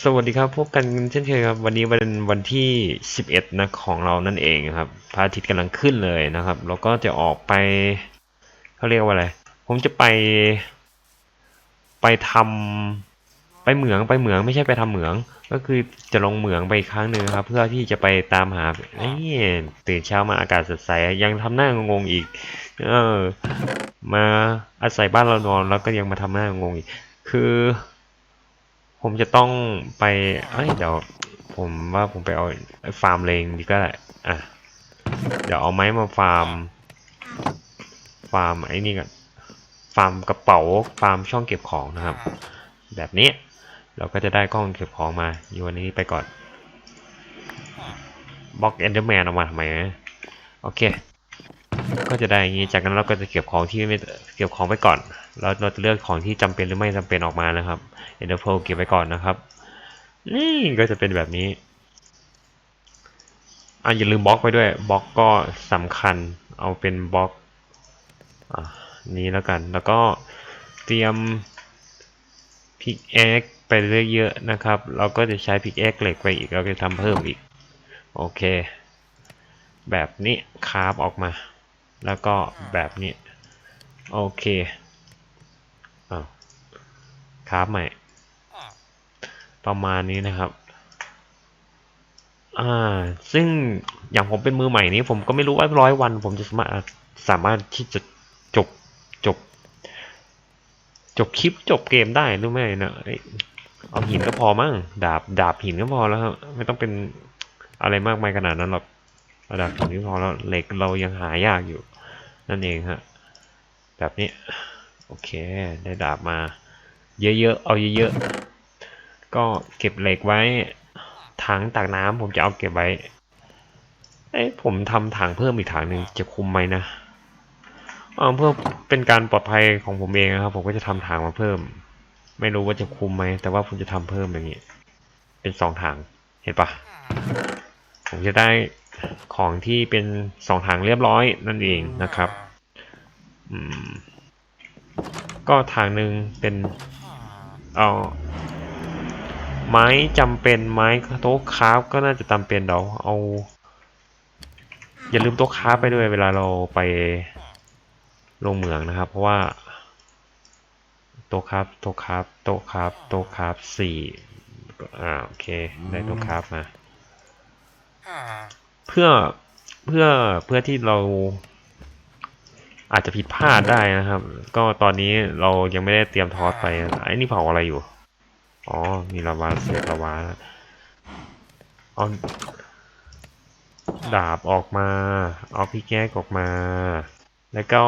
สวัสดีครับ พบกันเช่นเคยครับ วันนี้เป็นวันที่ 11 นะของเรานั่นเองครับพระอาทิตย์กำลังขึ้นเลยนะครับ แล้วก็จะออกไปเขาเรียกว่าอะไร ผมจะไป ไปทำไปเหมืองไปเหมืองไม่ใช่ไปทำเหมือง ก็คือจะลงเหมืองไปครั้งหนึ่งครับ เพื่อที่จะไปตามหาเอ้ยตื่นเช้ามาอากาศสดใสยังทำหน้างงอีก เออ มาอาศัยบ้านเรานอนแล้วก็ยังมาทำหน้างงอีก คือ ผมจะต้องไป เอ้ย เดี๋ยว ผมว่าผมไปเอาฟาร์มเลงดีก็ได้ อะ เดี๋ยวเอาไม้มาฟาร์ม ฟาร์มไอ้นี่ก่อนฟาร์มกระเป๋า ฟาร์มช่องเก็บของนะครับ แบบนี้ เราก็จะได้กล้องเก็บของมา อยู่วันนี้ไปก่อนบล็อกเอนเดอร์แมนออกมาทำไมนะโอเค ก็จะได้อย่างนี้ จากนั้นเราก็จะเก็บของที่ไม่เก็บของไปก่อนแล้วเราจะเลือกของที่จำเป็นหรือไม่จำเป็นออกมานะครับเอ็นเดอร์โพเก็บไว้ก่อนนะครับ นี่ก็จะเป็นแบบนี้อะอย่าลืมบล็อกไปด้วยบล็อกก็สำคัญเอาเป็นบล็อกอะนี้แล้วกัน แล้วก็เตรียมพิกแอคไปเยอะๆนะครับ เราก็จะใช้พิกแอคเหล็กไปอีก เราจะทำเพิ่มอีก โอเค แบบนี้คาบออกมา แล้วก็แบบนี้ โอเคอ้าวคาบใหม่ ประมาณนี้นะครับ อ่า ซึ่งอย่างผมเป็นมือใหม่นี้ ผมก็ไม่รู้ว่าร้อยวัน ผมจะสามารถสามารถที่จะจบจบ จบคลิปจบเกมได้หรือไม่นะเอาหินก็พอมั้งดาบดาบหินก็พอแล้วครับไม่ต้องเป็นอะไรมากมายขนาดนั้นหรอก เอาดาบหินก็พอแล้วเหล็กเรายังหายากอยู่ นั่นเองฮะ แบบนี้ โอเค ได้ดาบมา เยอะๆ เอาเยอะๆ ก็เก็บเหล็กไว้ ถังตักน้ำผมจะเอาเก็บไว้ เอ้ผมทำถังเพิ่มอีกถังหนึ่งจะคุมไหมนะเออเพื่อเป็นการปลอดภัยของผมเองนะครับ ผมก็จะทำถังมาเพิ่ม ไม่รู้ว่าจะคุมไหม แต่ว่าผมจะทำเพิ่มอย่างนี้ เป็นสองถัง เห็นปะผมจะได้ ของที่เป็นสองถังเรียบร้อยนั่นเองนะครับอืมก็ถังหนึ่งเป็นเอาไม้จำเป็นไม้โต๊ะคราฟก็น่าจะจำเป็นเดี๋ยวเอา อย่าลืมโต๊ะคราฟไปด้วยเวลาเราไปลงเหมืองนะครับ เพราะว่าโต๊ะคราฟโต๊ะคราฟโต๊ะคราฟโต๊ะคราฟสี่อ่าโอเคได้โต๊ะคราฟมา เพื่อเพื่อเพื่อที่เราอาจจะผิดพลาดได้นะครับ ก็ตอนนี้เรายังไม่ได้เตรียมทอสไปไอ้นี่เผาอะไรอยู่ อ๋อ มีลาวาเศษลาวาเอาดาบออกมา เอาพี่แก้กออกมา แล้วก็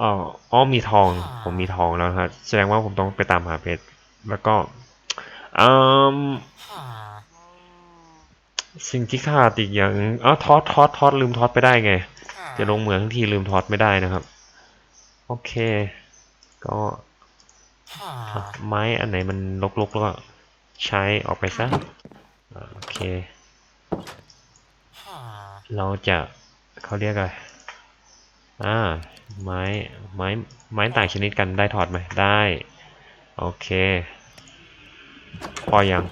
อ๋ออ๋อมีทอง ผมมีทองแล้วครับ แสดงว่าผมต้องไปตามหาเพชร แล้วก็อืม สิ่งที่ขาดอีกอย่างอ๋อทอสทอสทอสลืมทอสไปได้ไง จะลงเหมืองทั้งทีลืมทอสไม่ได้นะครับ โอเค ก็อะไม้อันไหนมันลกๆแล้วก็ใช้ออกไปซะอ่าโอเค เราจะเขาเรียกอะไรอ่าไม้ไม้ไม้ต่างชนิดกันได้ถอดไหมได้ โอเค พอยัง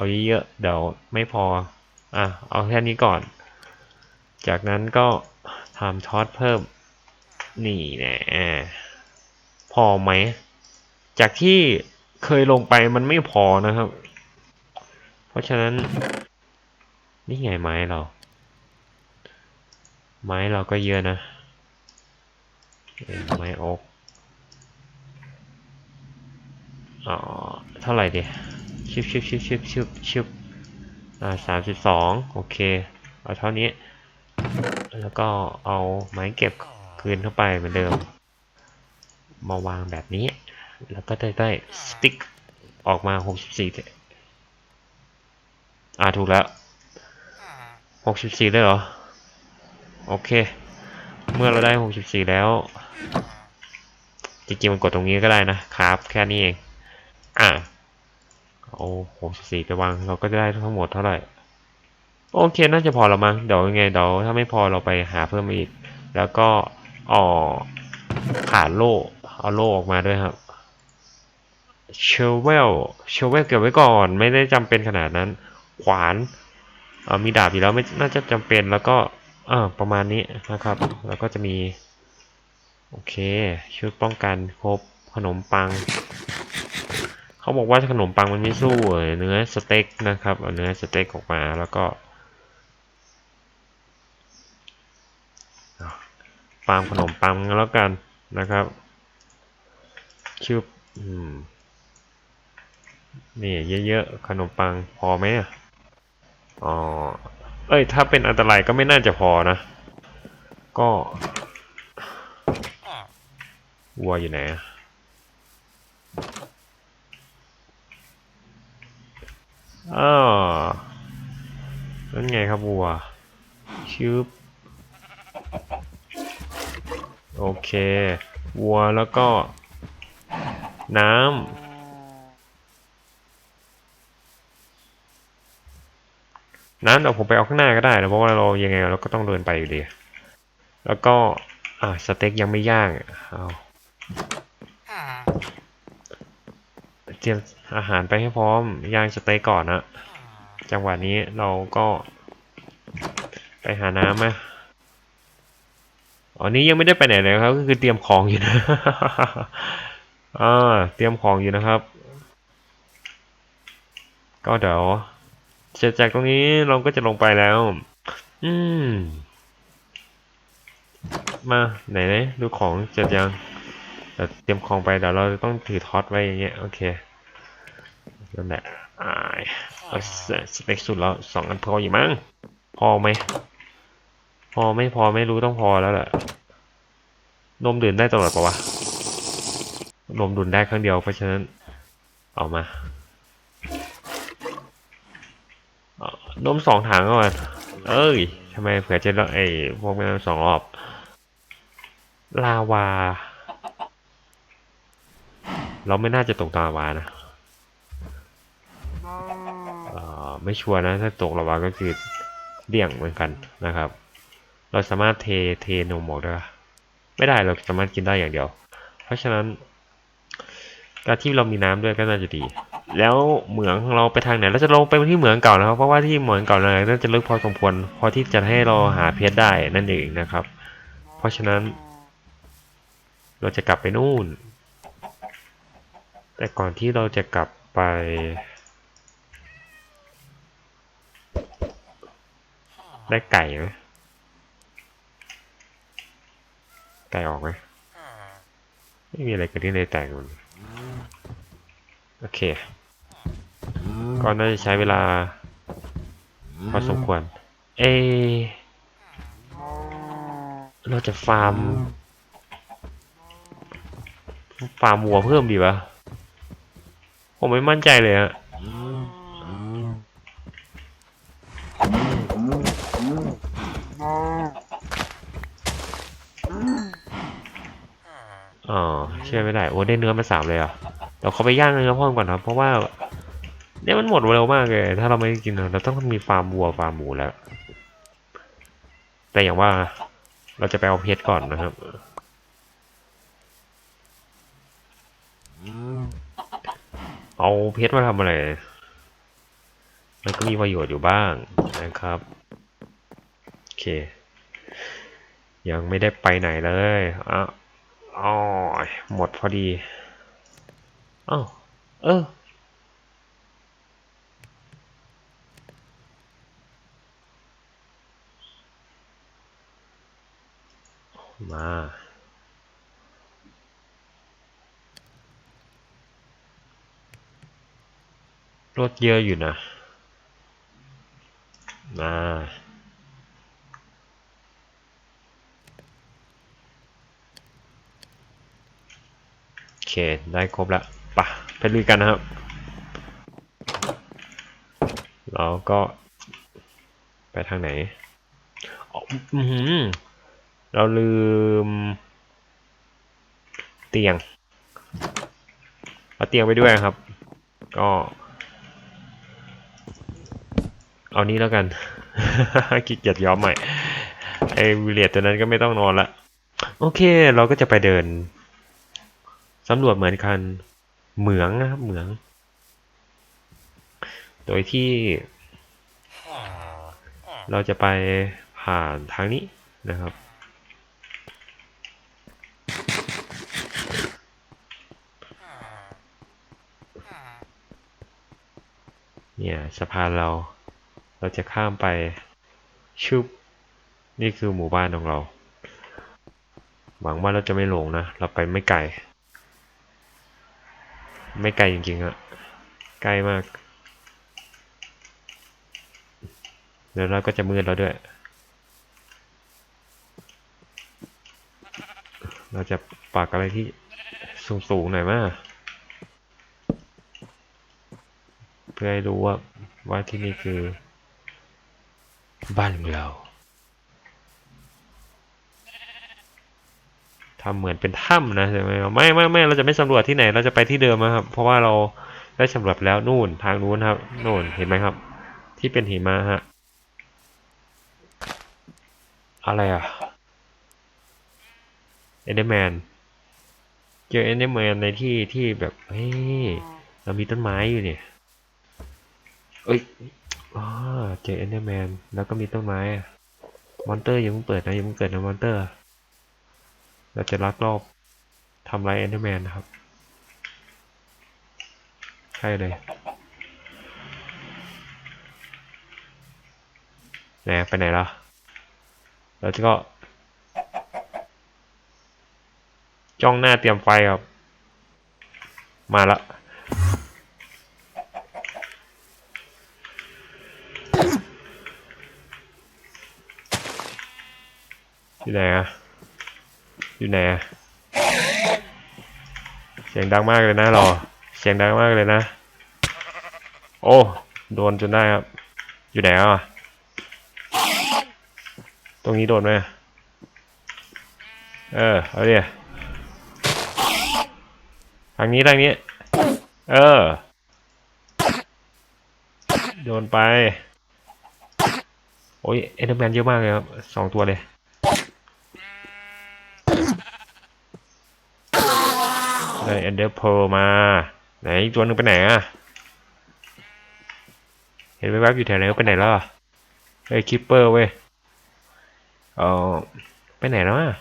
เอาเยอะๆเดี๋ยวไม่พออะเอาแค่นี้ก่อน จากนั้นก็ทำทอดเพิ่มนี่แนะพอไหม จากที่เคยลงไปมันไม่พอนะครับ เพราะฉะนั้น นี่ไงไม้เรา ไม้เราก็เยอะนะไม้อกอ๋อเท่าไหร่เดีย ชิบชิบชิบชิบชิบชิบอ่าสามสิบสองโอเค เอาเท่านี้ แล้วก็เอาไม้เก็บคืนเข้าไปเหมือนเดิม มาวางแบบนี้ แล้วก็ได้ได้สติ๊กออกมา64เลยอ่าถูกแล้ว64ได้เหรอ โอเค เมื่อเราได้64แล้ว จริงๆมันกดตรงนี้ก็ได้นะครับ แค่นี้เอง อะ เอา64ไปวางเราก็จะได้ทั้งหมดเท่าไหร่ โอเคน่าจะพอแล้วมั้งเดี๋ยวยังไงเดี๋ยวถ้าไม่พอเราไปหาเพิ่มมาอีก แล้วก็อ๋อขาดโล่เอาโล่ออกมาด้วยครับเชเวลเชเวลเก็บไว้ก่อนไม่ได้จำเป็นขนาดนั้น ขวานเอ่อมีดาบอยู่แล้วไม่น่าจะจำเป็นแล้วก็เออประมาณนี้นะครับ แล้วก็จะมี โอเค ชุดป้องกันครบขนมปัง เขาบอกว่าขนมปังมันไม่สู้เนื้อสเต็กนะครับเอาเนื้อสเต็กออกมาแล้วก็ฟาร์มขนมปังแล้วกันนะครับชื่อนี่เยอะๆขนมปังพอไหมอ๋อเอ้ยถ้าเป็นอันตรายก็ไม่น่าจะพอนะ ก็วัวอยู่ไหนอะ อ้านั่นไงครับวัวชืบโอเควัวแล้วก็ น้ำน้ำเดี๋ยวผมไปเอาข้างหน้าก็ได้นะเพราะว่าเรายังไงเราก็ต้องเดินไปอยู่ดี แล้วก็อ่าสเต็กยังไม่ย่างเอา เตรียมอาหารไปให้พร้อมย่างสเต็กก่อนนะจังหวะนี้เราก็ไปหาน้ำมาอ๋อนี้ยังไม่ได้ไปไหนเลยครับ ก็คือเตรียมของอยู่นะอ่าเตรียมของอยู่นะครับ ก็เดี๋ยวเสร็จจากตรงนี้เราก็จะลงไปแล้ว อืม มาไหนไหนดูของเสร็จยังเตรียมของไปเดี๋ยวเราต้องถือท็อตไว้อย่างเงี้ยโอเค นั่นแหละอ่าเอาสเปคสุดแล้วสองอันพออยู่มั้ง พอไหม พอไม่พอไม่รู้ต้องพอแล้วแหละ นมดื่มได้ตลอดปะวะ นมดื่มได้ครั้งเดียวเพราะฉะนั้น เอามานมสองถังก่อนเอ้ยทำไมเผื่อจะไอ้พวกนั้นสองรอบ ลาวา เราไม่น่าจะตกลาวานะเอ่อ ไม่ชัวร์นะ ถ้าตกลาวาก็คือเดี่ยงเหมือนกันนะครับ เราสามารถเทเทนมออกได้ไม่ได้เราสามารถกินได้อย่างเดียว เพราะฉะนั้น การที่เรามีน้ำด้วยก็น่าจะดี แล้วเหมืองของเราไปทางไหนเราจะลงไปที่เหมืองเก่านะครับ เพราะว่าที่เหมืองเก่านั้นน่าจะลึกพอสมควรพอที่จะให้เราหาเพชรได้นั่นเองนะครับ เพราะฉะนั้น เราจะกลับไปนู่น แต่ก่อนที่เราจะกลับไป ได้ไก่ไหมไก่ออกไหมไม่มีอะไรเกิดขึ้นในแต่งมันโอเค ก็น่าจะใช้เวลาพอสมควร เอ เราจะฟาร์ม ฟาร์มวัวเพิ่มดีวะผมไม่มั่นใจเลยฮะ อ๋ ชื่อไม่ได้ โอ้ได้เนื้อมาสามเลยเหรอะเดี๋ยวเขาไปย่างเนื้อพิ่มก่อนครับเพราะว่าเนี่ยมันหมดเร็วมากเลย ถ้าเราไม่กินเราต้องมีฟาร์มวัวฟาร์มหมูแล้ว แต่อย่างว่าเราจะไปเอาเพชรก่อนนะครับเอาเพชรมาทำอะไร มันก็มีประโยชน์อยู่บ้างนะครับ โอเค ยังไม่ได้ไปไหนเลยอะ อ๋อหมดพอดีอ้าวเออ มารถเยอะอยู่นะมา เค ได้ครบแล้วปะไปลุยกันนะครับเราก็ไปทางไหนอ๋ออื้อหือเราลืม เตียงเอาเตียงไปด้วยครับ ก็ เอานี้แล้วกันขี้เกียจย้อมใหม่ ไอวิเลียดตัวนั้นก็ไม่ต้องนอนละ โอเค เราก็จะไปเดิน สำรวจเหมือนกันเหมืองนะครับเหมือง โดยที่ เราจะไปผ่านทางนี้นะครับเนี่ยสะพานเราเราจะข้ามไปชุบนี่คือหมู่บ้านของเรา หวังว่าเราจะไม่หลงนะ เราไปไม่ไกล ไม่ไกลจริงๆอะใกล้มาก เดี๋ยวเราก็จะมืดแล้วด้วย เราจะปักอะไรที่สูงๆหน่อยมาเพื่อให้รู้ว่าว่าที่นี่คือ บ้านของเรา ทำเหมือนเป็นถ้ำนะใช่ไหมไม่ไม่ไม่เราจะไม่สำรวจที่ไหน เราจะไปที่เดิมนะครับ เพราะว่าเราได้สำรวจแล้วนู่นทางนู้นครับนู่นเห็นไหมครับ ที่เป็นหิมะฮะอะไรอะเอเดแมนเจอเอเดแมนในที่ที่แบบเฮ้ยเรามีต้นไม้อยู่เนี่ยเอ้ยอ๋อเจอเอเดแมนแล้วก็มีต้นไม้อะมอนเตอร์ยังเพิ่งเปิดนะยังเพิ่งเกิดนะมอนเตอร์ เราจะลักลอบทำลายเอเดแมนนะครับ ใช่เลยไหนไปไหนล่ะแล้วก็ จ้องหน้าเตรียมไฟครับ มาละอยู่ไหนอะ อยู่ไหนอะเสียงดังมากเลยนะรอเสียงดังมากเลยนะ โอ้โดนจนได้ครับ อยู่ไหนอะตรงนี้โดนไหมเออเอาดิทางนี้ทางนี้ เออ โดนไป โอ้ยเอเดอร์แมนเยอะมากเลยครับสองตัวเลย ได้เอนเดอร์โพมา ไหนอีกตัวหนึ่งไปไหนอะ เห็นแวบๆอยู่แถวไหนก็ไปไหนแล้วเฮ้ยคิปเปอร์เว้ยเออไปไหนแล้วอะ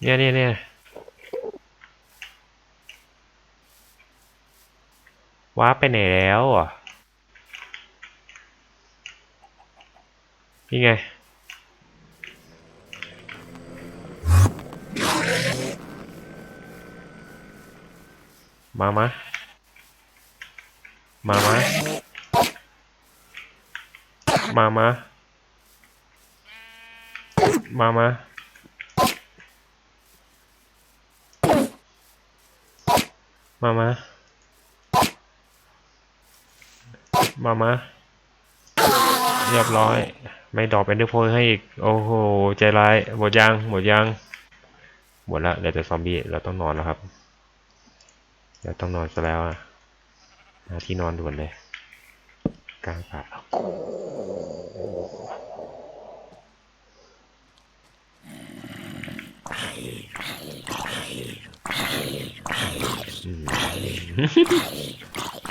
เนี่ยเนี่ยเนี่ยว้าไปไหนแล้วอะนี่ไง มามามามามามามามามามามามาเรียบร้อย ไม่ดอกเป็นเดอร์โพลให้อีก โอ้โห ใจร้าย หมดยัง หมดยัง หมดละเหลือแต่ซอมบี้ เราต้องนอนแล้วครับ เดี๋ยวต้องนอนซะแล้วอะหาที่นอนด่วนเลยกลางป่า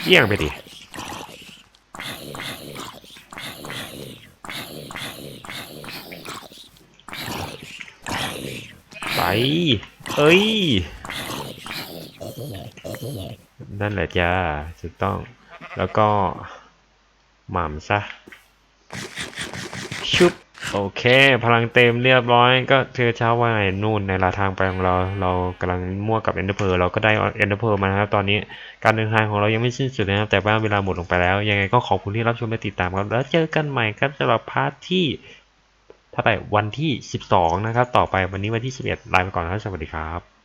เยี่ยงไปดิไปเอ้ย นั่นแหละจ้าถูกต้อง แล้วก็หม่ำซะ ชุบ โอเค พลังเต็มเรียบร้อย ก็เธอเช้าว่าไงนู่นในลาทางไปของเรา เรากำลังมั่วกับเอนเดอร์เพเราก็ได้เอนเดอร์เพมานะครับ ตอนนี้การเดินทางของเรายังไม่สิ้นสุดนะครับ แต่ว่าเวลาหมดลงไปแล้ว ยังไงก็ขอบคุณที่รับชมและติดตามครับ แล้วเจอกันใหม่ครับสำหรับพาร์ทที่เท่าไหร่วันที่ 12 นะครับ ต่อไปวันนี้วันที่ 11 ลาไปก่อนนะครับ สวัสดีครับ